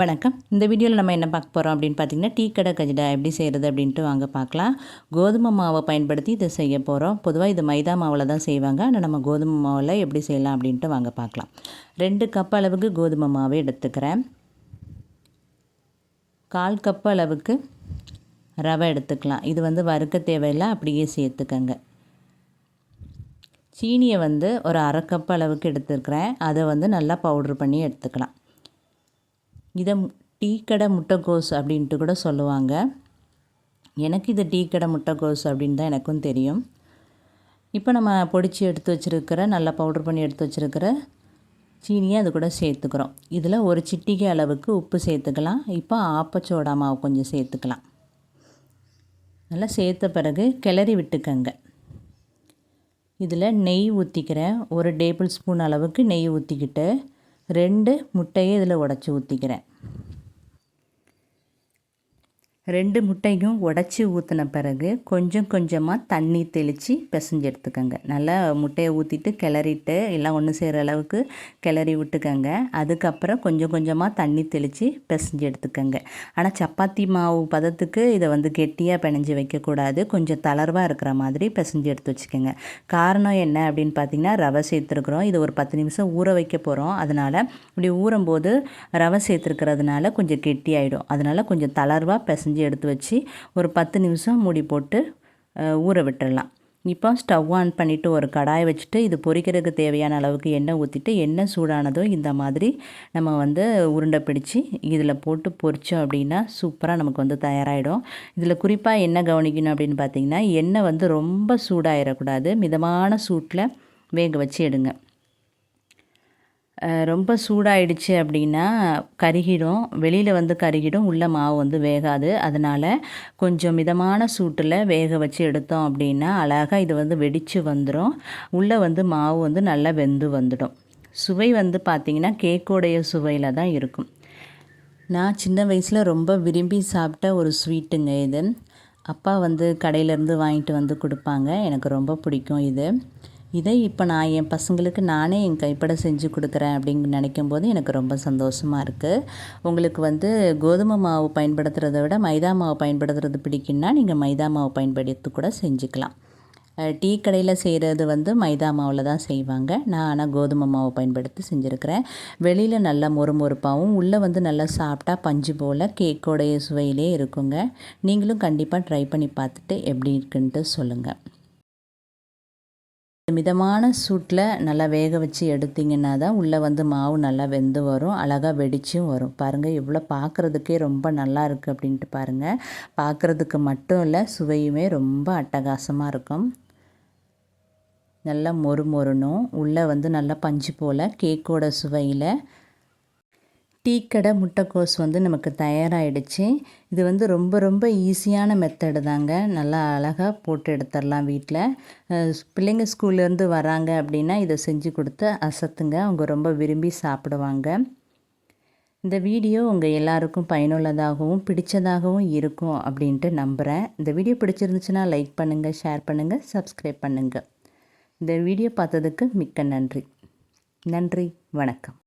வணக்கம். இந்த வீடியோவில் நம்ம என்ன பார்க்க போகிறோம் அப்படின்னு பார்த்தீங்கன்னா டீ கடை கஜிடா எப்படி செய்கிறது அப்படின்ட்டு வாங்க பார்க்கலாம். கோதுமை மாவை பயன்படுத்தி இதை செய்ய போகிறோம் பொதுவாக இது மைதா மாவில் தான் செய்வாங்க. ஆனால் நம்ம கோதுமை மாவில் எப்படி செய்யலாம் அப்படின்ட்டு வாங்க பார்க்கலாம். ரெண்டு கப் அளவுக்கு கோதுமை மாவை எடுத்துக்கிறேன். கால் கப் அளவுக்கு ரவை எடுத்துக்கலாம். இது வந்து வறுக்க தேவையில்லை அப்படியே சேர்த்துக்கங்க. சீனியை வந்து ஒரு அரை கப் அளவுக்கு எடுத்துருக்கிறேன் அதை வந்து நல்லா பவுட்ரு பண்ணி எடுத்துக்கலாம். இதை டீ கடை முட்டைக்கோஸ் அப்படின்ட்டு கூட சொல்லுவாங்க. எனக்கு இது டீ கடை முட்டைக்கோஸ் அப்படின்னு தான் எனக்கும் தெரியும். இப்போ நம்ம பொடிச்சு எடுத்து வச்சுருக்கிற நல்லா பவுடர் பண்ணி எடுத்து வச்சுருக்கிற சீனியை அது கூட சேர்த்துக்கிறோம். இதில் ஒரு சிட்டிகை அளவுக்கு உப்பு சேர்த்துக்கலாம். இப்போ ஆப்பச்சோடா மாவு கொஞ்சம் சேர்த்துக்கலாம். நல்லா சேர்த்த பிறகு கிளறி விட்டுக்கங்க. இதில் நெய் ஊற்றிக்கிறேன் ஒரு டேபிள் ஸ்பூன் அளவுக்கு நெய் ஊற்றிக்கிட்டு ரெண்டு முட்டையை இதில் உடச்சி ஊற்றிக்கிறேன் ரெண்டு முட்டையும் உடச்சி ஊற்றின பிறகு கொஞ்சம் கொஞ்சமாக தண்ணி தெளித்து பிசைஞ்சு எடுத்துக்கோங்க. நல்லா முட்டையை ஊற்றிட்டு கிளறிட்டு எல்லாம் ஒன்று செய்கிற அளவுக்கு கிளறி விட்டுக்கோங்க. அதுக்கப்புறம் கொஞ்சம் கொஞ்சமாக தண்ணி தெளித்து பிசைஞ்சு எடுத்துக்கோங்க. ஆனால் சப்பாத்தி மாவு பதத்துக்கு இதை வந்து கெட்டியாக பிணைஞ்சு வைக்கக்கூடாது. கொஞ்சம் தளர்வாக இருக்கிற மாதிரி பிசைஞ்சு எடுத்து வச்சுக்கோங்க. காரணம் என்ன அப்படின்னு பார்த்தீங்கன்னா ரவை சேர்த்துருக்குறோம். இது ஒரு பத்து நிமிஷம் ஊற வைக்க போகிறோம் அதனால் இப்படி ஊறும்போது ரவை சேர்த்துருக்கிறதுனால கொஞ்சம் கெட்டி ஆகிடும் அதனால் கொஞ்சம் தளர்வாக பிசைஞ்சு செஞ்சு எடுத்து வச்சு ஒரு பத்து நிமிஷம் மூடி போட்டு ஊற விட்டுடலாம் இப்போ ஸ்டவ் ஆன் பண்ணிவிட்டு ஒரு கடாயை வச்சுட்டு இது பொரிக்கிறதுக்கு தேவையான அளவுக்கு எண்ணெய் ஊற்றிட்டு எண்ணெய் சூடானதும் இந்த மாதிரி நம்ம வந்து உருண்டை பிடிச்சி இதில் போட்டு பொரித்தோம் அப்படின்னா சூப்பராக நமக்கு வந்து தயாராகிடும் இதில் குறிப்பாக என்ன கவனிக்கணும் அப்படின்னு பார்த்தீங்கன்னா எண்ணெய் வந்து ரொம்ப சூடாகிடக்கூடாது மிதமான சூட்டில் வேக வச்சு எடுங்க. ரொம்ப சூடாயிடுச்சு அப்படின்னா கருகிடும். வெளியில் வந்து கருகிடும். உள்ள மாவு வந்து வேகாது. அதனால் கொஞ்சம் மிதமான சூட்டில் வேக வச்சு எடுத்தோம் அப்படின்னா அழகாக இது வந்து வெடித்து வந்துடும் உள்ளே வந்து மாவு வந்து நல்லா வெந்து வந்துடும். சுவை வந்து பார்த்திங்கன்னா கேக்கோடைய சுவையில் தான் இருக்கும். நான் சின்ன வயசில் ரொம்ப விரும்பி சாப்பிட்ட ஒரு ஸ்வீட்டுங்க இது. அப்பா வந்து கடையிலேருந்து வாங்கிட்டு வந்து கொடுப்பாங்க. எனக்கு ரொம்ப பிடிக்கும் இது. இதை இப்போ நான் என் பசங்களுக்கு நானே என் கைப்பட செஞ்சு கொடுக்குறேன் அப்படின்னு நினைக்கும் போது எனக்கு ரொம்ப சந்தோஷமாக இருக்குது உங்களுக்கு வந்து கோதுமை மாவு பயன்படுத்துகிறத விட மைதா மாவு பயன்படுத்துறது பிடிக்குன்னா நீங்கள் மைதா மாவு பயன்படுத்தி கூட செஞ்சுக்கலாம். டீ கடையில் செய்கிறது வந்து மைதா மாவில் தான் செய்வாங்க. நான் ஆனால் கோதுமை மாவு பயன்படுத்தி செஞ்சுருக்கிறேன். வெளியில் நல்லா மொறு மொறுப்பாகவும் உள்ளே வந்து நல்லா சாப்பிட்டா பஞ்சு போல் கேக்கோடைய சுவையிலே இருக்குங்க. நீங்களும் கண்டிப்பாக ட்ரை பண்ணி பார்த்துட்டு எப்படி இருக்குன்ட்டு சொல்லுங்கள் மிதமான சூட்டில் நல்லா வேக வச்சு எடுத்திங்கன்னா தான் உள்ளே வந்து மாவு நல்லா வெந்து வரும் அழகாக வெடிச்சும் வரும். பாருங்கள் இவ்வளோ பார்க்குறதுக்கே ரொம்ப நல்லா இருக்குது அப்படின்ட்டு பாருங்கள் பார்க்குறதுக்கு மட்டும் இல்லை சுவையுமே ரொம்ப அட்டகாசமாக இருக்கும். நல்லா மொறு மொறுணும். உள்ளே வந்து நல்லா பஞ்சு போல் கேக்கோட சுவையில் டீக்கடை முட்டைக்கோஸ் வந்து நமக்கு தயாராகிடுச்சு இது வந்து ரொம்ப ரொம்ப ஈஸியான மெத்தடு தாங்க. நல்லா அழகாக போட்டு எடுத்துடலாம் வீட்டில் பிள்ளைங்க ஸ்கூல்லேருந்து வராங்க அப்படின்னா இதை செஞ்சு கொடுத்து அசத்துங்க. அவங்க ரொம்ப விரும்பி சாப்பிடுவாங்க. இந்த வீடியோ உங்கள் எல்லாருக்கும் பயனுள்ளதாகவும் பிடிச்சதாகவும் இருக்கும் அப்படின்ட்டு நம்புகிறேன் இந்த வீடியோ பிடிச்சிருந்துச்சுன்னா லைக் பண்ணுங்கள் ஷேர் பண்ணுங்கள் சப்ஸ்கிரைப் பண்ணுங்கள் இந்த வீடியோ பார்த்ததுக்கு மிக்க நன்றி. நன்றி. வணக்கம்.